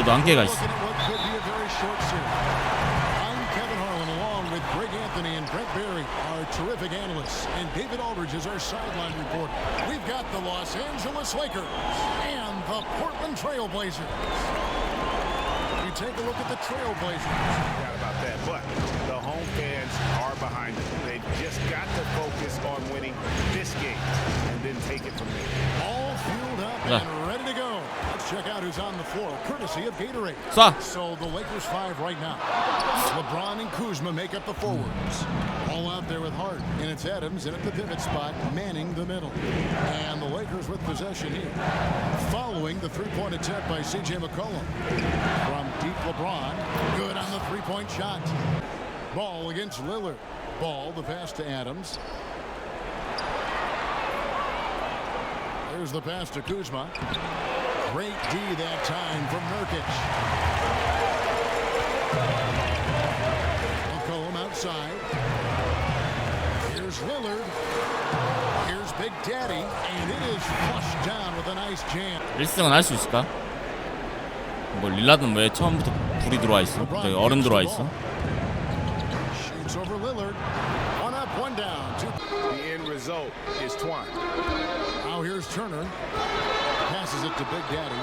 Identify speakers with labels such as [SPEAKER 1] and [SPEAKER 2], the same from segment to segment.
[SPEAKER 1] 그래도 한계가 있어.
[SPEAKER 2] Looking at what could be a very short series. I'm Kevin Harlan along with Greg Anthony and Brent Barry, our terrific analysts, and David Aldridge is our sideline reporter. We've got the Los Angeles Lakers and the Portland Trailblazers. You take a look at the Trailblazers.
[SPEAKER 3] doubt about that. But the home fans are behind them. They've just got to focus on winning this game and then take it from there.
[SPEAKER 2] All fueled up
[SPEAKER 1] Yeah.
[SPEAKER 2] to go. Let's check out who's on the floor, courtesy of Gatorade.
[SPEAKER 1] 쏴.
[SPEAKER 2] So the Lakers five right now. LeBron and Kuzma make up the forwards. All out there with Hart, and it's Adams in at the pivot spot, manning the middle. And the Lakers with possession here. Following the three-point attempt by C.J. McCollum. From deep LeBron, good on the three-point shot. Ball against Lillard. Ball, the pass to Adams. There's the pass to Kuzma. Great D that time from Nurkic. McCollum outside. Here's Lillard. Here's Big Daddy. And it is flushed down with a nice jam.
[SPEAKER 1] 1승은 할 수 있을까? 뭐 릴라드는 왜 처음부터 불이 들어와 있어? 저기 얼음 들어와 있어?
[SPEAKER 2] Shoots over Lillard. One up, one down. Two.
[SPEAKER 3] The end result is Twine.
[SPEAKER 2] Here's Turner. Passes it to Big Daddy.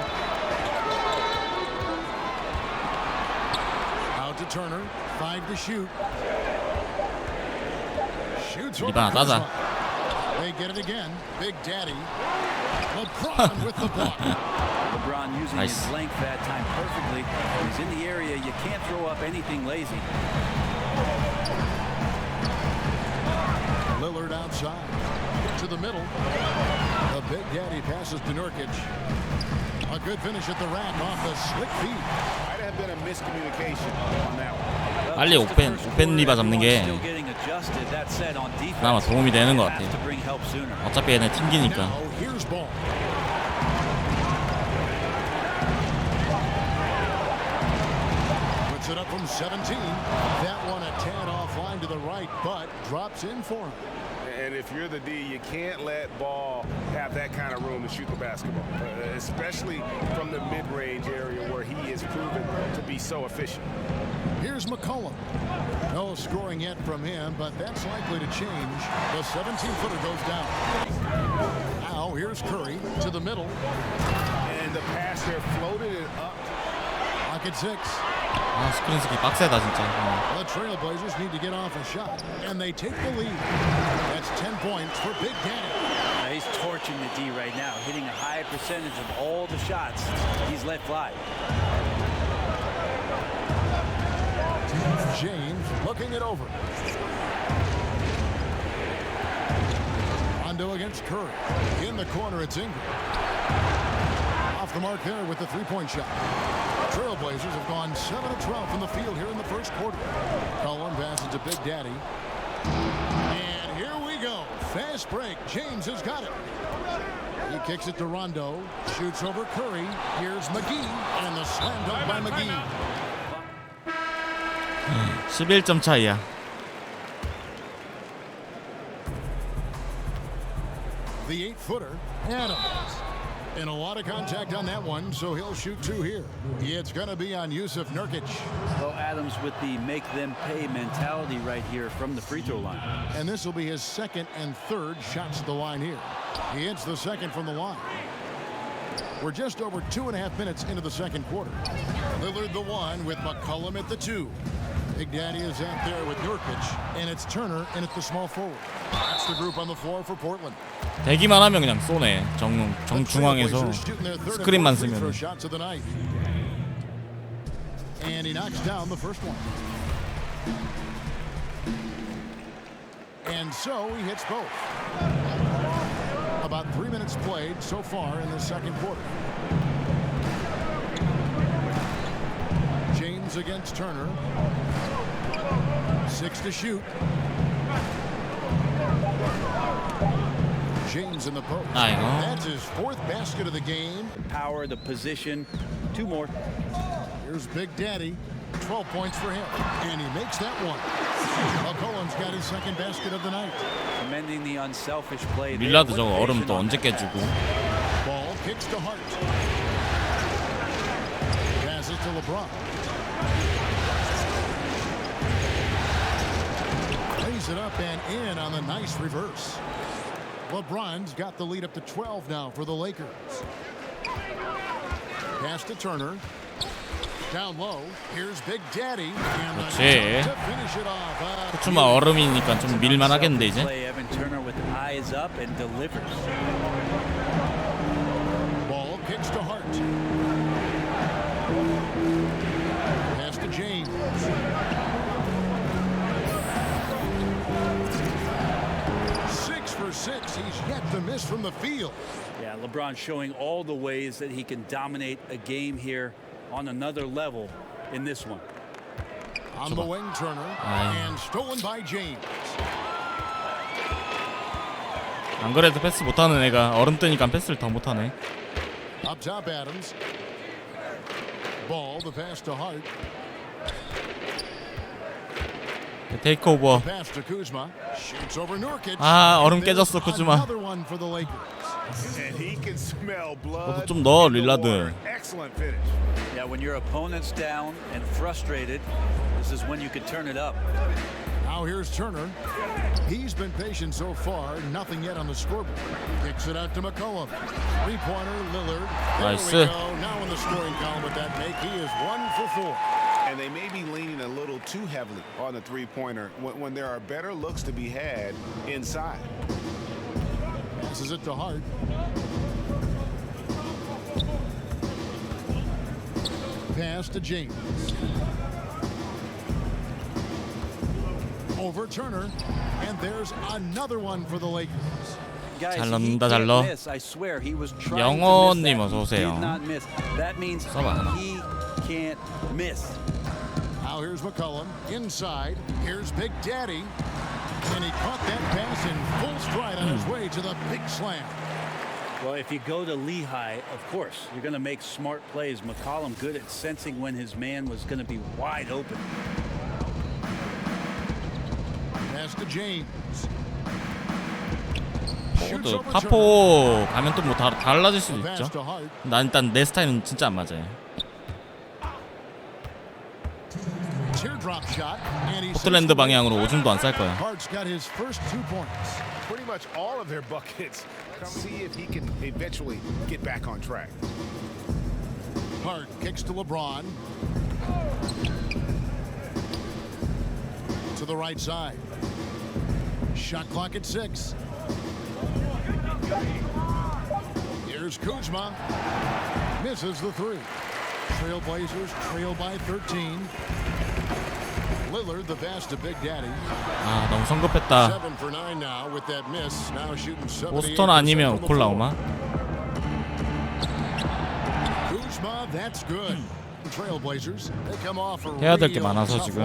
[SPEAKER 2] Out to Turner. Five to shoot. Shoots over They get it again. Big Daddy. LeBron with the block.
[SPEAKER 4] LeBron using
[SPEAKER 1] nice.
[SPEAKER 4] his length that time perfectly. He's in the area. You can't throw up anything lazy.
[SPEAKER 2] Lillard outside. The middle. The Big Daddy passes to Nurkic. A good finish at the rack off the slick feet.
[SPEAKER 3] Might have been a miscommunication on that one.
[SPEAKER 1] 빨리 오펜- 오펜 리바 잡는 게
[SPEAKER 4] everyone's still getting adjusted. That said, on defense,
[SPEAKER 1] 그나마 도움이 되는 것 같아요.
[SPEAKER 4] to bring help sooner.
[SPEAKER 1] 어차피 얘네 튕기니까.
[SPEAKER 2] Now here's ball. Puts it up from 17. That one a tad offline to the right, but drops in for him.
[SPEAKER 3] And if you're the D, you can't let Ball have that kind of room to shoot the basketball, uh, especially from the mid-range area where he is proven to be so efficient.
[SPEAKER 2] Here's McCollum. No scoring yet from him, but that's likely to change. The 17-footer goes down. Now here's Curry to the middle.
[SPEAKER 3] And the pass there floated it up
[SPEAKER 2] Pocket six.
[SPEAKER 1] 아 스크린 스키 빡세다 진짜. 어.
[SPEAKER 2] The Trailblazers need to get off a shot, and they take the lead. That's 10 points for Big Daddy.
[SPEAKER 4] Now, he's torching the D right now, hitting a high percentage of all the shots he's let fly.
[SPEAKER 2] James looking it over. Rondo against Curry. In the corner, it's Ingram. Off the mark there with the three-point shot. Trailblazers have gone 7 of 12 from the field here in the first quarter. Cullen passes to Big Daddy. And here we go. Fast break. James has got it. He kicks it to Rondo. Shoots over Curry. Here's McGee. And the slam dunk by McGee.
[SPEAKER 1] 11점 차이야.
[SPEAKER 2] The eight-footer, Adams. And a lot of contact on that one, so he'll shoot two here. It's going to be on Yusuf Nurkic.
[SPEAKER 4] Well, Adams with the make them pay mentality right here from the free throw line.
[SPEAKER 2] And this will be his second and third shots at the line here. He hits the second from the line. We're just over two and a half minutes into the second quarter. Lillard the one with McCullum at the two. Big Daddy is out there with Nurkic, and it's Turner in at the small forward. That's the group on the floor for Portland.
[SPEAKER 1] 대기만 하면 그냥 쏘네. 정 정중앙에서
[SPEAKER 2] Trailblazers shooting their third and
[SPEAKER 1] 스크린만
[SPEAKER 2] fourth free throw
[SPEAKER 1] 쓰면.
[SPEAKER 2] shots of the night. And he knocks down the first one. And so he hits both. About three minutes played so far in the second quarter. James against Turner. Six to shoot. James in the post.
[SPEAKER 1] 아이고.
[SPEAKER 2] That's his fourth basket of the game.
[SPEAKER 4] Power, the position, two more.
[SPEAKER 2] Here's Big Daddy. 12 points for him. And he makes that one. McCollum's got his second basket of the night.
[SPEAKER 4] Commending the unselfish play. there.
[SPEAKER 1] 릴라드
[SPEAKER 4] What
[SPEAKER 1] 저거 얼음
[SPEAKER 4] vision
[SPEAKER 1] 또
[SPEAKER 4] on
[SPEAKER 1] 언제
[SPEAKER 4] that
[SPEAKER 1] 깨주고.
[SPEAKER 2] Ball kicks to Hart. Passes to LeBron. Lays it up and in on the nice reverse. LeBron's got the lead up to 12 now for the Lakers. Pass to Turner. Down low. Here's Big Daddy. And the
[SPEAKER 1] 그렇지.
[SPEAKER 2] to finish it off. Uh,
[SPEAKER 1] 코츠마 얼음이니까 좀 밀만 하겠는데 이제
[SPEAKER 4] Play Evan Turner with eyes up and delivers.
[SPEAKER 2] Ball kicks to Hart. He's yet to miss from the field.
[SPEAKER 4] Yeah, LeBron showing all the ways that he can dominate a game here on another level in this one.
[SPEAKER 2] On the wing, Turner.
[SPEAKER 1] 아이.
[SPEAKER 2] And stolen by James.
[SPEAKER 1] 안 그래도 패스 못하는 애가 얼음 뜨니까 패스를 더 못하네
[SPEAKER 2] Up top, Adams. Ball, the pass to Hart.
[SPEAKER 1] 테이크 오버
[SPEAKER 2] Pass to Kuzma. Shoots over Nurkic.
[SPEAKER 1] 아 얼음
[SPEAKER 2] There's
[SPEAKER 1] 깨졌어 쿠즈마
[SPEAKER 2] Another one for the Lakers.
[SPEAKER 3] And he can smell blood.
[SPEAKER 1] 좀 넣어,
[SPEAKER 3] in the
[SPEAKER 1] 릴라드.
[SPEAKER 3] water. Excellent finish.
[SPEAKER 4] Yeah, when your opponent's down and frustrated, this is when you can turn it up.
[SPEAKER 2] Now here's Turner. He's been patient so far. Nothing yet on the scoreboard. Kicks it out to McCollum. Three-pointer, Lillard. There
[SPEAKER 1] Nice.
[SPEAKER 2] we go. Now in the scoring column with that make, he is one for four.
[SPEAKER 3] And they may be leaning a little too heavily on the three-pointer when, when there are better looks to be had inside.
[SPEAKER 2] Passes it to Hart. Pass to James. Over Turner. And there's another one for the Lakers.
[SPEAKER 4] Guys,
[SPEAKER 1] 잘
[SPEAKER 4] he
[SPEAKER 1] 넣는다,
[SPEAKER 4] can't
[SPEAKER 1] 잘 넣어.
[SPEAKER 4] miss. I swear he was trying
[SPEAKER 1] 영원님
[SPEAKER 4] to miss
[SPEAKER 1] 어서
[SPEAKER 4] that. He
[SPEAKER 1] 오세요.
[SPEAKER 4] did not miss. That means
[SPEAKER 1] 써봐.
[SPEAKER 4] he can't miss.
[SPEAKER 2] Now here's McCullum inside. Here's Big Daddy. And he caught that pass in full stride on his way to the big slam.
[SPEAKER 4] Well, if you go to Lehigh, of course, you're going to make smart plays. McCollum good at sensing when his man was going to be wide open.
[SPEAKER 2] Pass to James.
[SPEAKER 1] 포드
[SPEAKER 2] Shoots over Turner.
[SPEAKER 1] 파포 가면 또 뭐 달라질 수도
[SPEAKER 2] Pass
[SPEAKER 1] 있죠
[SPEAKER 2] to Hart.
[SPEAKER 1] 난 일단 내 스타일은 진짜 안 맞아요 포틀랜드
[SPEAKER 2] sends the
[SPEAKER 1] 방향으로 오줌도 안 쌀 거야
[SPEAKER 2] Hart's got his first two points.
[SPEAKER 3] Pretty much all of their buckets. Come see if he can eventually get back on track.
[SPEAKER 2] Hart kicks to LeBron. To the right side. Shot clock at six. Here's Kuzma. Misses the three. Trailblazers trail by 13.
[SPEAKER 1] 아 너무 성급했다
[SPEAKER 2] Seven for nine now with that miss. Now shooting 78%
[SPEAKER 1] 보스턴 아니면
[SPEAKER 2] a
[SPEAKER 1] 해야 될 게 많아서 지금.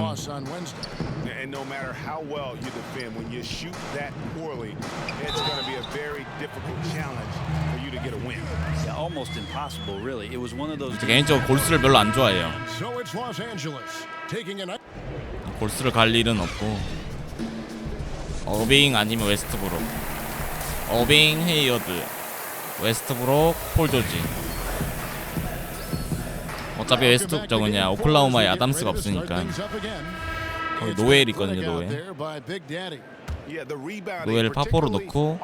[SPEAKER 3] And no matter how well you defend, when you shoot that poorly, it's going to be a very difficult challenge for you to get a win.
[SPEAKER 4] Yeah, almost impossible, really. It was one of those.
[SPEAKER 1] 저 개인적으로 골스를 별로 안 좋아해요
[SPEAKER 2] So it's Los Angeles taking a.
[SPEAKER 1] 골스를 갈 일은 없고 어빙 아니면 웨스트브룩 어빙 헤이어드 웨스트브룩 폴 조지 어차피 웨스트 저거냐 오클라호마에 아담스가 없으니까 거기 노엘 있거든요, 노엘. 노엘 파포로 넣고.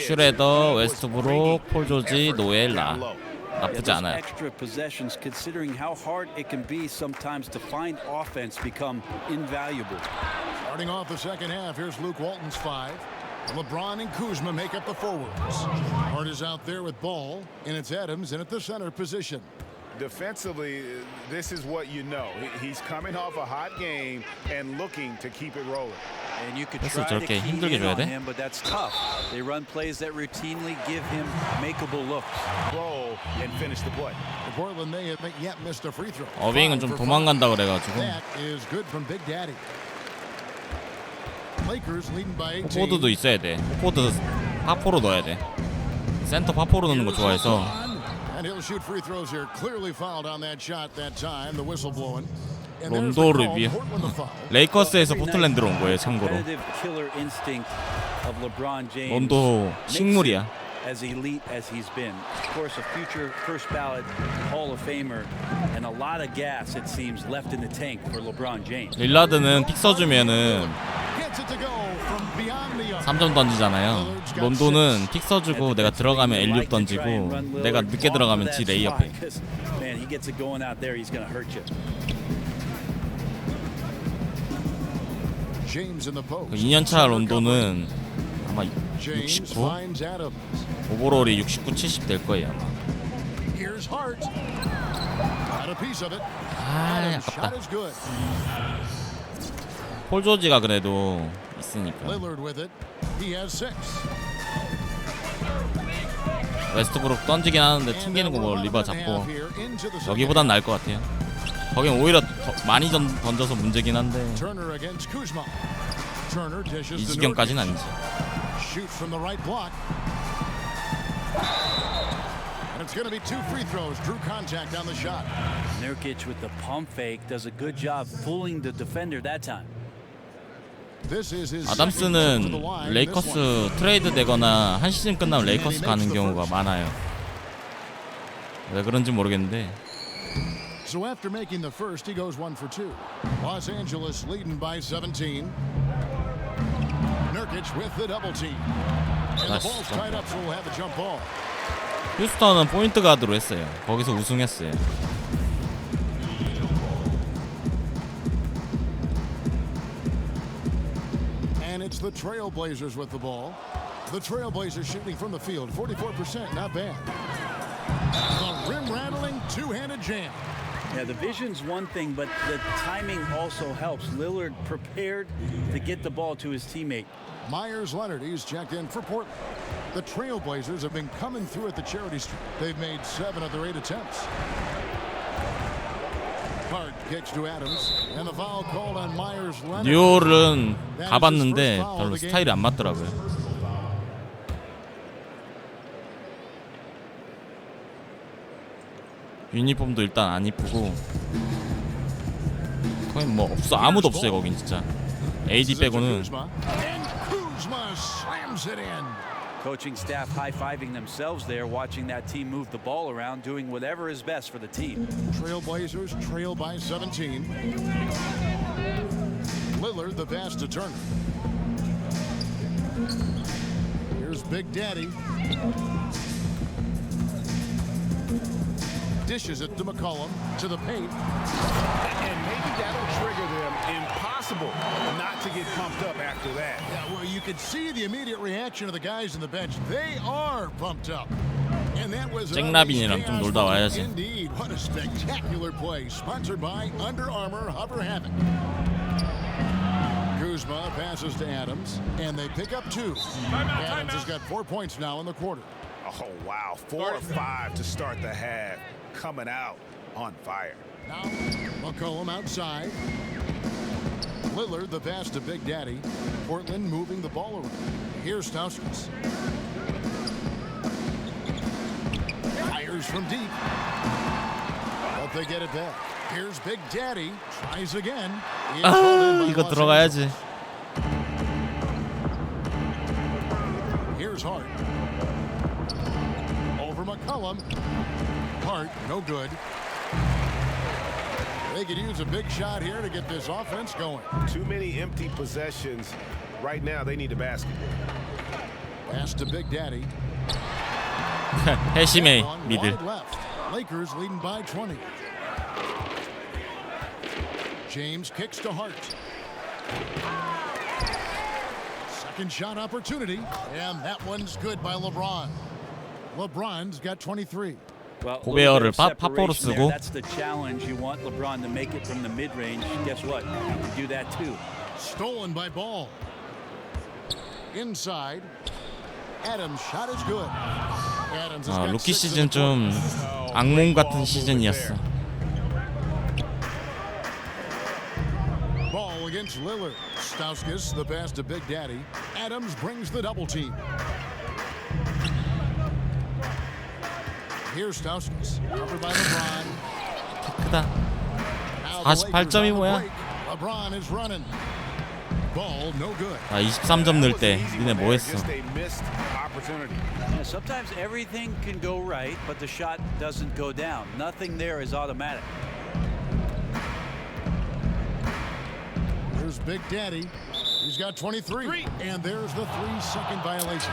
[SPEAKER 1] 슈레더, 웨스트브룩, 폴 조지, 노엘, 라. 나쁘지
[SPEAKER 4] those
[SPEAKER 1] 않아요
[SPEAKER 4] extra possessions, considering how hard it can be sometimes to find offense, become invaluable.
[SPEAKER 2] Starting off the second half, here's Luke Walton's five. LeBron and Kuzma make up the forwards. Hart is out there with ball, and it's Adams in at the center position.
[SPEAKER 3] Defensively, this is what you know. He- He's coming off a hot game and looking to keep it rolling.
[SPEAKER 4] And you could
[SPEAKER 1] 패스
[SPEAKER 4] try to
[SPEAKER 1] 저렇게
[SPEAKER 4] key
[SPEAKER 1] 힘들게
[SPEAKER 4] in
[SPEAKER 1] 줘야
[SPEAKER 4] on
[SPEAKER 1] 돼?
[SPEAKER 4] him, but that's tough. They run plays that routinely give him makeable looks.
[SPEAKER 3] Roll and finish the play.
[SPEAKER 2] Portland may have yet missed a free throw.
[SPEAKER 1] 어빙은 좀
[SPEAKER 2] Five for
[SPEAKER 1] 도망간다
[SPEAKER 2] five.
[SPEAKER 1] 그래가지고
[SPEAKER 2] That is good from Big Daddy. Lakers leading by 18.
[SPEAKER 1] 포드도 있어야 돼 포드 파포로 넣어야 돼 센터 파포로 넣는 거 좋아해서
[SPEAKER 2] And he'll shoot free throws here. Clearly fouled on that shot that time. The whistle blowing.
[SPEAKER 1] 론도를. 위해. 레이커스에서 포틀랜드로 온 거예요 참고로 론도 식물이야
[SPEAKER 4] it as elite as he's been. Of course, a future first ballot Hall of Famer and a lot of gas, it seems, left in the tank for LeBron James.
[SPEAKER 1] 릴라드는 픽 써주면은
[SPEAKER 2] Gets it to go from beyond the arc.
[SPEAKER 1] 3점 던지잖아요. 론도는 픽 써주고 내가 들어가면 엘리웁 던지고 내가 늦게 들어가면 지 레이업해.
[SPEAKER 4] Man, he gets it going out there, he's going to hurt you.
[SPEAKER 2] James in the post.
[SPEAKER 1] 2년차 론도는 아마
[SPEAKER 2] James
[SPEAKER 1] 69
[SPEAKER 2] finds Adams.
[SPEAKER 1] 오버롤이 69, 70 될 거예요. 아마. 아 아깝다. 폴 조지가 그래도 있으니까. 웨스트브룩 던지긴 하는데 튕기는 거뭐
[SPEAKER 2] a
[SPEAKER 1] 잡고 여기보단 나을 것 같아요. 거긴 오히려 더 많이 던, 던져서 문제긴 한데 이 지경까지는. 아니지.
[SPEAKER 2] And it's going to be two free throws. Drew contact on the shot.
[SPEAKER 4] Nurkic with the pump fake does a good job fooling the defender that time.
[SPEAKER 1] 아담스는. 레이커스 트레이드 되거나 한 시즌 끝나면 레이커스 가는 경우가 많아요. 왜 그런지 모르겠는데
[SPEAKER 2] So after making the first, he goes one for two. Los Angeles leading by 17. Nurkic with the double team. And the
[SPEAKER 1] Nice.
[SPEAKER 2] ball's tied up, so we'll have a jump ball.
[SPEAKER 1] 휴스턴은 포인트 가드로 했어요. 거기서 우승했어요.
[SPEAKER 2] And it's the Trailblazers with the ball. The Trailblazers shooting from the field, 44%, not bad. The rim rattling two-handed jam.
[SPEAKER 4] Yeah, the vision's one thing, but the timing also helps. Lillard prepared to get the ball to his teammate.
[SPEAKER 2] Myers Leonard, he's checked in for Portland. The Trailblazers have been coming through at the charity street. They've made seven of their eight attempts. Hart kicks to Adams, and the foul called on Myers Leonard.
[SPEAKER 1] 뉴올은 가봤는데 별로 스타일이 안 맞더라고요. 유니폼도 일단 안 이쁘고 거의 뭐 없어 아무도 없어요 거긴 진짜 AD 빼고는.
[SPEAKER 4] Coaching staff high-fiving themselves there, watching that team move the ball around, doing whatever is best for the team.
[SPEAKER 2] Trailblazers trail by 17. Lillard the pass to Turner. Here's Big Daddy. Dishes it to McCollum to the paint.
[SPEAKER 3] And maybe that'll trigger them. Impossible not to get pumped up after that.
[SPEAKER 2] Yeah, well, you could see the immediate reaction of the guys on the bench. They are pumped up. And that was an
[SPEAKER 1] 잭라빈이랑 좀 놀다 와야지.
[SPEAKER 2] Indeed, what a spectacular play. Sponsored by Under Armour Hover Havoc. Kuzma passes to Adams, and they pick up two. Adams has got four points now in the quarter.
[SPEAKER 3] Oh, wow. Four or five to start the half. Coming out on fire.
[SPEAKER 2] Now, McCollum outside. Lillard the pass to Big Daddy. Portland moving the ball around. Here's Stauskas. Fires from deep. But they get it back. Here's Big Daddy. Tries again. It's
[SPEAKER 1] 아
[SPEAKER 2] called in by
[SPEAKER 1] 이거
[SPEAKER 2] Los
[SPEAKER 1] 들어가야지
[SPEAKER 2] Angeles. Here's Hart. Over McCullum. Hart, no good. They could use a big shot here to get this offense going.
[SPEAKER 3] Too many empty possessions. Right now, they need a basket.
[SPEAKER 2] Pass to Big Daddy.
[SPEAKER 1] 해심의
[SPEAKER 2] On
[SPEAKER 1] 미들
[SPEAKER 2] wide left. Lakers leading by 20. James kicks to Hart. Second shot opportunity, and that one's good by LeBron. LeBron's got 23.
[SPEAKER 1] 고베어를 파- 파포로. 쓰고.
[SPEAKER 4] That's the challenge. You want LeBron to make it from the mid-range. Guess what? You can do that too.
[SPEAKER 2] Stolen by Ball. Inside. Adams shot is good. Adams has
[SPEAKER 1] 아,
[SPEAKER 2] got
[SPEAKER 1] 루키
[SPEAKER 2] six
[SPEAKER 1] 시즌
[SPEAKER 2] in the
[SPEAKER 1] 좀 악몽 같은 시즌이었어
[SPEAKER 2] Ball against Lillard. Stauskas, the pass to Big Daddy. Adams brings the double team. Here's Stauskas. Covered by LeBron.
[SPEAKER 1] 크다
[SPEAKER 2] Now the
[SPEAKER 1] 48
[SPEAKER 2] Lakers on
[SPEAKER 1] 점이
[SPEAKER 2] the
[SPEAKER 1] 뭐야?
[SPEAKER 2] break. LeBron is running. Ball no good.
[SPEAKER 1] 나 23점 넣을 때 니네 뭐 했어?
[SPEAKER 3] Just a missed opportunity.
[SPEAKER 4] Yeah, sometimes everything can go right, but the shot doesn't go down. Nothing there is automatic.
[SPEAKER 2] Here's Big Daddy. He's got 23. And there's the three second violation.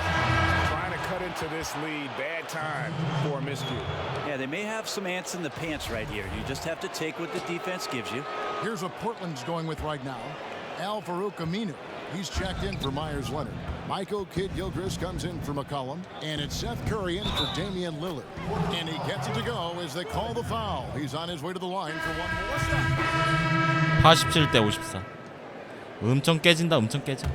[SPEAKER 3] Trying to cut into this lead. Bad time for a miscue.
[SPEAKER 4] Yeah, they may have some ants in the pants right here. You just have to take what the defense gives you.
[SPEAKER 2] Here's what Portland's going with right now. Al Farouk Aminu. He's checked in for Myers Leonard. Michael Kidd Gilchrist comes in for McCollum. And it's Seth Curry in for Damian Lillard. And he gets it to go as they call the foul. He's on his way to the line for one more stop.
[SPEAKER 1] 87대 54. 엄청 깨진다. 엄청 깨져.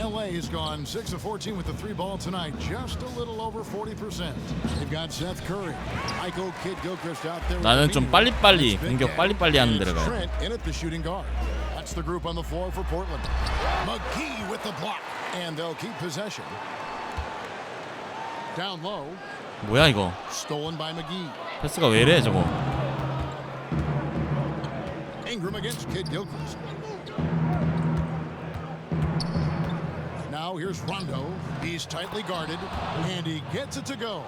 [SPEAKER 2] LA's gone 6 of 14 with the three ball tonight, just a little over 40%. They've got Seth Curry, Michael Kidd Gilchrist out there.
[SPEAKER 1] 나는 좀. 빨리빨리 공격. 빨리빨리 하는 데를 가요.
[SPEAKER 2] Trent in at the shooting guard. That's the group on the floor for Portland. McGee with the block, and they'll keep possession. Down low,
[SPEAKER 1] 뭐야 이거?
[SPEAKER 2] stolen by McGee.
[SPEAKER 1] 패스가 왜 이래 저거?
[SPEAKER 2] Ingram against Kid Gilchrist. Now here's Rondo. He's tightly guarded, and he gets it to go.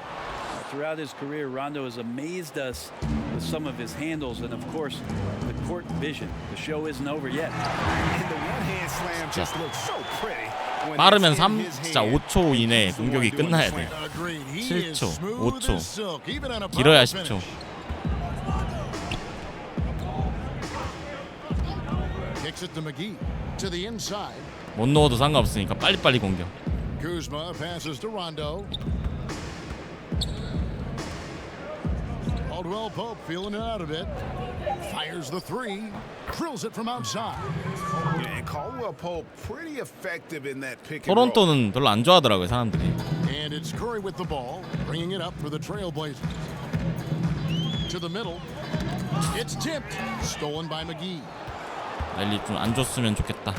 [SPEAKER 4] Throughout his career, Rondo has amazed us with some of his handles and, of course, the court vision. The show isn't over yet.
[SPEAKER 3] And the one-hand slam just looks so pretty. when
[SPEAKER 1] 빠르면
[SPEAKER 3] it's
[SPEAKER 1] 3
[SPEAKER 3] in his
[SPEAKER 1] 진짜
[SPEAKER 3] hand.
[SPEAKER 1] 5초 이내 공격이 끝나야 돼.
[SPEAKER 2] Agreed. He is
[SPEAKER 1] 7초,
[SPEAKER 2] smooth
[SPEAKER 1] 5초.
[SPEAKER 2] as silk, even on a
[SPEAKER 1] 길어야
[SPEAKER 2] power
[SPEAKER 1] 10초.
[SPEAKER 2] finish. Kicks it to McGee to the inside.
[SPEAKER 1] 못 넣어도 상관없으니까 빨리빨리 공격.
[SPEAKER 2] Kuzma passes to Rondo. Caldwell Pope feeling it out a bit. Fires the three. Drills it from outside.
[SPEAKER 3] And Caldwell Pope pretty effective in that pick and roll.
[SPEAKER 1] 토론토는 별로 안 좋아하더라고요 사람들이.
[SPEAKER 2] And it's Curry with the ball, bringing it up for the Trailblazers. To the middle. It's tipped. Stolen by McGee.
[SPEAKER 1] 랠리 좀 안 줬으면 좋겠다.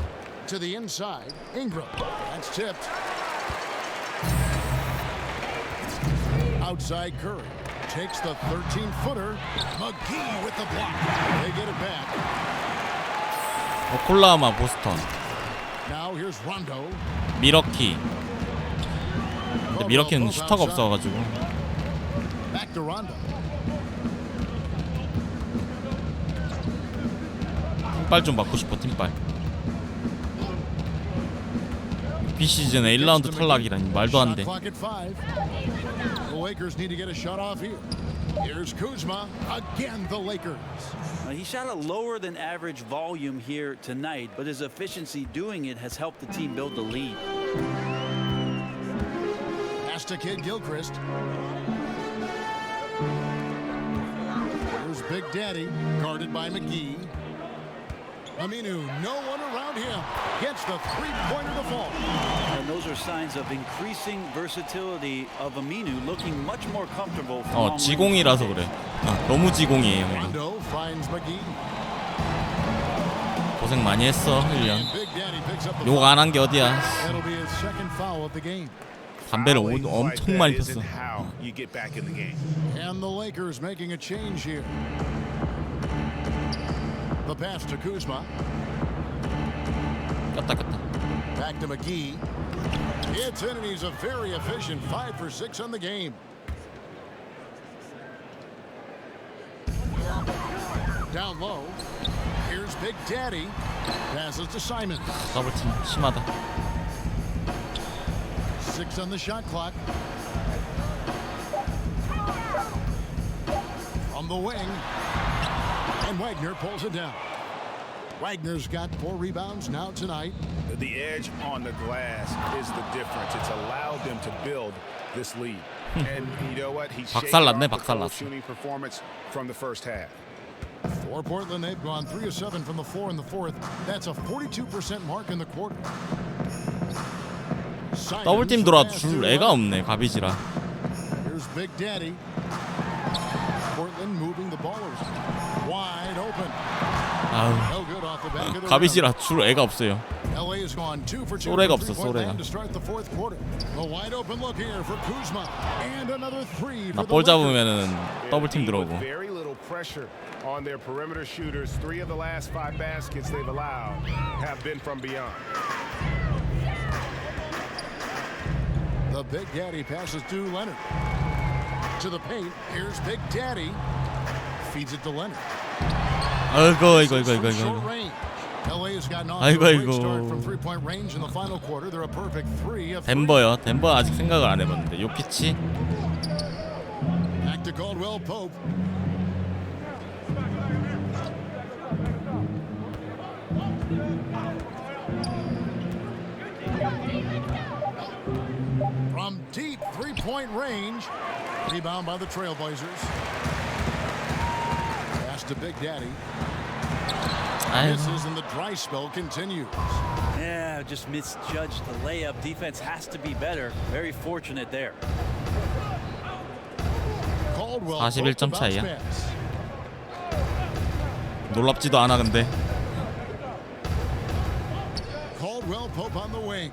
[SPEAKER 2] To the inside. Ingram. That's tipped. Outside Curry. Takes the 13 footer. McGee with the block. They get it back.
[SPEAKER 1] 오클라호마 보스턴
[SPEAKER 2] Now here's Rondo.
[SPEAKER 1] 미러키. 근데 미러키는 슈터가 없어가지고
[SPEAKER 2] Back to Rondo.
[SPEAKER 1] 팀빨 좀 맞고 싶어 팀빨. 비시즌에 1라운드 탈락이라니 말도 안
[SPEAKER 2] Shot
[SPEAKER 1] 돼.
[SPEAKER 2] clock at five. The Lakers need to get a shot off here. Here's Kuzma. Again, the Lakers.
[SPEAKER 4] Uh, he shot a lower than average volume here tonight, but his efficiency doing it has helped the team build the lead.
[SPEAKER 2] Pass to Kid Gilchrist. Here's Big Daddy, guarded by McGee. Aminu, no one around him. Gets the three-pointer to fall.
[SPEAKER 4] And those are signs of increasing versatility of Aminu looking much more comfortable.
[SPEAKER 1] 어. 지공이라서 그래. 어, 너무 지공이에요.
[SPEAKER 2] Rondo finds McGee.
[SPEAKER 1] 고생 많이 했어 1년.
[SPEAKER 2] And Big Daddy picks up the
[SPEAKER 1] 욕. 안 한 게 어디야?
[SPEAKER 2] That'll be his second foul of the game.
[SPEAKER 1] 담배를 오, 엄청 많이 폈어.
[SPEAKER 3] how you get back in the game.
[SPEAKER 2] And the Lakers making a change here. The pass to Kuzma.
[SPEAKER 1] 꼈다 꼈다.
[SPEAKER 2] Back to McGee. It's in and he's a very efficient five for six on the game. Down low. Here's Big Daddy. Passes to Simon.
[SPEAKER 1] 더블팀 심하다.
[SPEAKER 2] Six on the shot clock. From the wing. And Wagner pulls it down. Wagner's got four rebounds now tonight.
[SPEAKER 3] The edge on the glass is the difference. It's allowed them to build this lead. and you know what? He's shaken
[SPEAKER 1] 박살났네,
[SPEAKER 3] off the cold
[SPEAKER 1] 박살났어.
[SPEAKER 3] shooting performance from the first half.
[SPEAKER 2] For Portland, they've gone 3 of 7 from the floor in the fourth. That's a 42% mark in the quarter. Simons
[SPEAKER 1] 더블팀 돌아
[SPEAKER 2] pass
[SPEAKER 1] 줄
[SPEAKER 2] to
[SPEAKER 1] 애가
[SPEAKER 2] Love.
[SPEAKER 1] 없네 가비지라.
[SPEAKER 2] Here's Big Daddy. Portland moving the ball The rim.
[SPEAKER 1] 가비지라 줄 애가 없어요.
[SPEAKER 2] From
[SPEAKER 1] 없어,
[SPEAKER 2] three-point
[SPEAKER 1] 소래가.
[SPEAKER 2] land To start the fourth quarter. A wide open look here for Kuzma. And another three for the
[SPEAKER 1] 나볼
[SPEAKER 2] Lakers.
[SPEAKER 1] 잡으면은 더블팀 들어오고.
[SPEAKER 3] Pressure on their perimeter shooters. Three of the last five baskets they've allowed have been from beyond.
[SPEAKER 2] The Big Daddy passes to Leonard. To the paint. Here's Big Daddy. Feeds it to Leonard.
[SPEAKER 1] 아이고
[SPEAKER 2] 아이고 아이고
[SPEAKER 1] 아이고 아이고.
[SPEAKER 2] 아이고 아이고.
[SPEAKER 1] 덴버요. 덴버 아직 생각을 안 해봤는데 요키치.
[SPEAKER 2] From deep three-point range, rebound by the Trailblazers. Pass to Big Daddy.
[SPEAKER 1] 아이고.
[SPEAKER 2] Misses and the dry spell continues.
[SPEAKER 4] Yeah, just misjudged the layup. Defense has to be better. Very fortunate there.
[SPEAKER 2] Caldwell
[SPEAKER 1] 41 점
[SPEAKER 2] Pope
[SPEAKER 1] 차이야.
[SPEAKER 2] bounce pass.
[SPEAKER 1] 놀랍지도 않아 근데.
[SPEAKER 2] Caldwell Pope on the wing.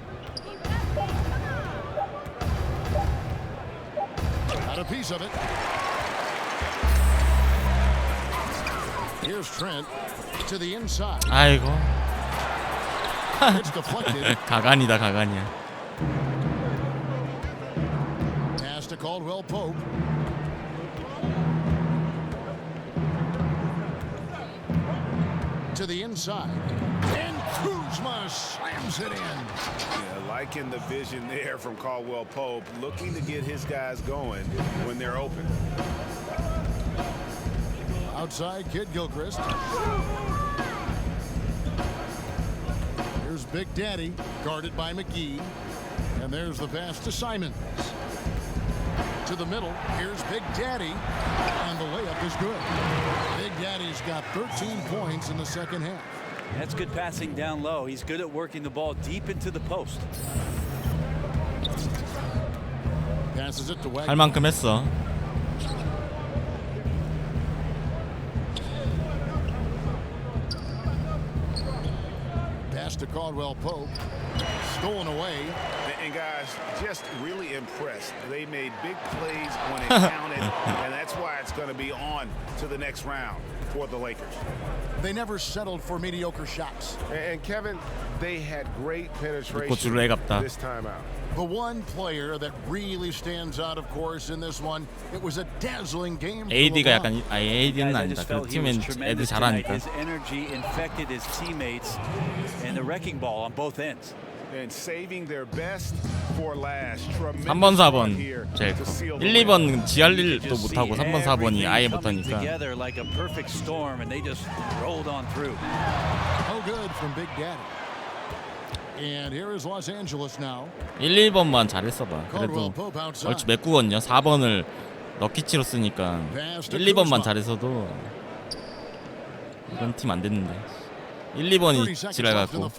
[SPEAKER 2] Got a piece of it. Here's Trent to the inside.
[SPEAKER 1] 아이고.
[SPEAKER 2] It's deflected.
[SPEAKER 1] 가관이다 가관이야.
[SPEAKER 2] Pass to Caldwell Pope. To the inside. And Kuzma slams it in.
[SPEAKER 3] Yeah, liking the vision there from Caldwell Pope, looking to get his guys going when they're open.
[SPEAKER 2] Outside, Kid Gilchrist. Here's Big Daddy, guarded by McGee. And there's the pass to Simons. To the middle, here's Big Daddy. And the layup is good. Big Daddy's got 13 points in the second half.
[SPEAKER 4] That's good passing down low. He's good at working the ball deep into the post.
[SPEAKER 2] Passes it to
[SPEAKER 1] 할
[SPEAKER 2] Wagner.
[SPEAKER 1] 만큼 했어.
[SPEAKER 2] To Caldwell Pope. Stolen away.
[SPEAKER 3] And- And guys, just really impressed. They made big plays when it counted, and that's why it's going to be on to the next round for the Lakers.
[SPEAKER 2] They never settled for mediocre shots.
[SPEAKER 3] And, and Kevin, they had great penetration
[SPEAKER 1] 고추를 애갑다.
[SPEAKER 3] this time out.
[SPEAKER 2] The one player that really stands out, of course, in this one, it was a dazzling game. for
[SPEAKER 1] AD가
[SPEAKER 2] LeBron.
[SPEAKER 1] 약간 아니 AD는
[SPEAKER 4] Guys, I
[SPEAKER 1] 아니다.
[SPEAKER 4] just
[SPEAKER 1] 그
[SPEAKER 4] felt he
[SPEAKER 1] 팀엔
[SPEAKER 4] was
[SPEAKER 1] 애들
[SPEAKER 4] tremendous tonight.
[SPEAKER 1] 잘하니까.
[SPEAKER 4] His energy infected his teammates and the wrecking ball on both ends.
[SPEAKER 3] And saving their best for last.
[SPEAKER 1] 3번,
[SPEAKER 3] Tremendous
[SPEAKER 1] 4번
[SPEAKER 3] run here
[SPEAKER 1] 제일 커.
[SPEAKER 3] seal the
[SPEAKER 1] 1,
[SPEAKER 3] win.
[SPEAKER 1] 2번 지할
[SPEAKER 4] You
[SPEAKER 1] 일도
[SPEAKER 4] could just
[SPEAKER 1] 못하고
[SPEAKER 4] see
[SPEAKER 1] 3번, 4번이 아예 못하니까.
[SPEAKER 4] together like a perfect storm, and they just rolled on through.
[SPEAKER 2] No good from Big Daddy. And here is Los Angeles now.
[SPEAKER 1] 1, 2번만 잘했어 봐.
[SPEAKER 2] Caldwell
[SPEAKER 1] 그래도. 얼추 메꾸거든요. 4번을 럭키치로 쓰니까
[SPEAKER 2] Pass to
[SPEAKER 1] 1, 2번만
[SPEAKER 2] Kuzma.
[SPEAKER 1] 잘해서도 이런 팀 안 됐는데. 1,
[SPEAKER 2] 30
[SPEAKER 1] 2번이
[SPEAKER 2] seconds
[SPEAKER 1] 지랄 갖고.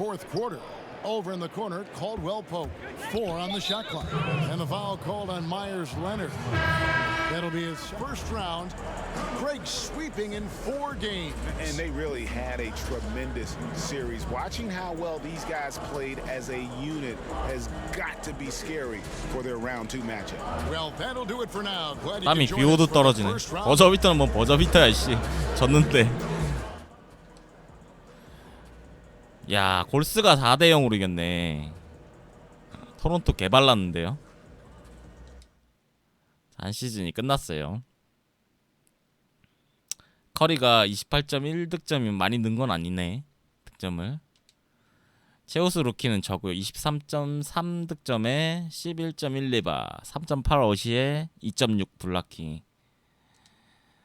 [SPEAKER 2] Over in the corner, Caldwell Pope. Four on the shot clock. And the foul called on Myers Leonard. That'll be his first round. Greg sweeping in four games.
[SPEAKER 3] And they really had a tremendous series. Watching how well these guys played as a unit has got to be scary for their round two matchup.
[SPEAKER 2] Well, that'll do it for now. Glad you
[SPEAKER 1] 땀이
[SPEAKER 2] could
[SPEAKER 1] 비
[SPEAKER 2] join
[SPEAKER 1] 오도
[SPEAKER 2] us for the
[SPEAKER 1] 떨어지네.
[SPEAKER 2] first round.
[SPEAKER 1] 버저비터는 뭐 버저비터야 씨. 졌는데. 야 골스가 4대 0으로 이겼네. 토론토 개발랐는데요. 한 시즌이 끝났어요. 커리가 28.1득점이면 많이 는 건 아니네. 득점을. 체오스 루키는 저고요. 23.3득점에 11.1리바, 3.8 어시에 2.6 블락킹.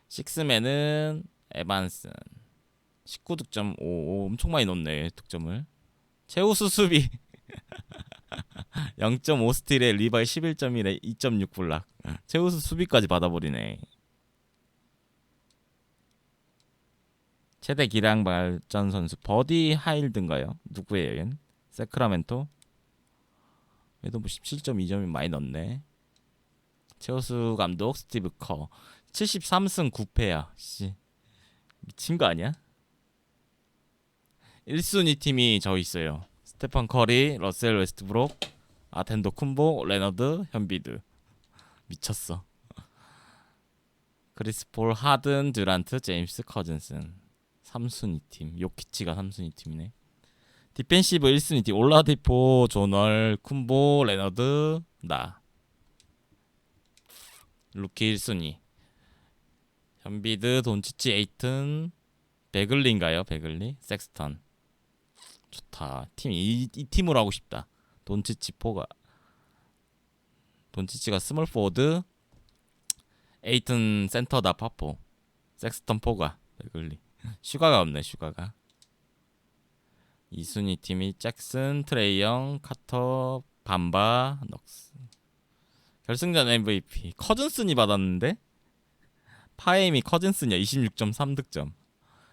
[SPEAKER 1] 식스맨은 에반슨 19득점 오, 오 엄청 많이 넣네 득점을 체우스 수비 0.5 스틸에 리바이 11.1에 2.6 블락 체우스 수비까지 받아버리네 최대 기량 발전 선수 버디 하일드인가요? 누구예요 얜? 세크라멘토? 얘도 뭐 17.2점이 많이 넣네 체우스 감독 스티브 커 73승 9패야. 씨. 미친 거 아니야? 1순위 팀이 저 있어요. 스테판 커리, 러셀 웨스트브록, 아텐도 쿤보, 레너드, 현비드. 미쳤어. 크리스 폴, 하든, 듀란트, 제임스, 커즌슨. 3순위 팀. 요키치가 3순위 팀이네. 디펜시브 1순위 팀. 올라디포, 조널, 쿤보, 레너드, 나. 루키 1순위. 현비드, 돈치치, 에이튼, 베글리인가요? 베글리? 섹스턴. 좋다. 팀 이, 이 팀으로 하고 싶다. 돈치치 포가. 돈치치가 스몰 포워드. 에이튼 센터다 파포. 섹스턴 포가. 베글리. 슈가가 없네 슈가가. 이순위 팀이 잭슨 트레이영 카터 밤바 넉스. 결승전 MVP 커즌슨이 받았는데? 파엠이 커즌슨이야. 26.3 득점.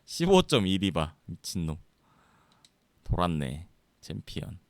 [SPEAKER 1] 15.1리바 미친놈 돌았네 챔피언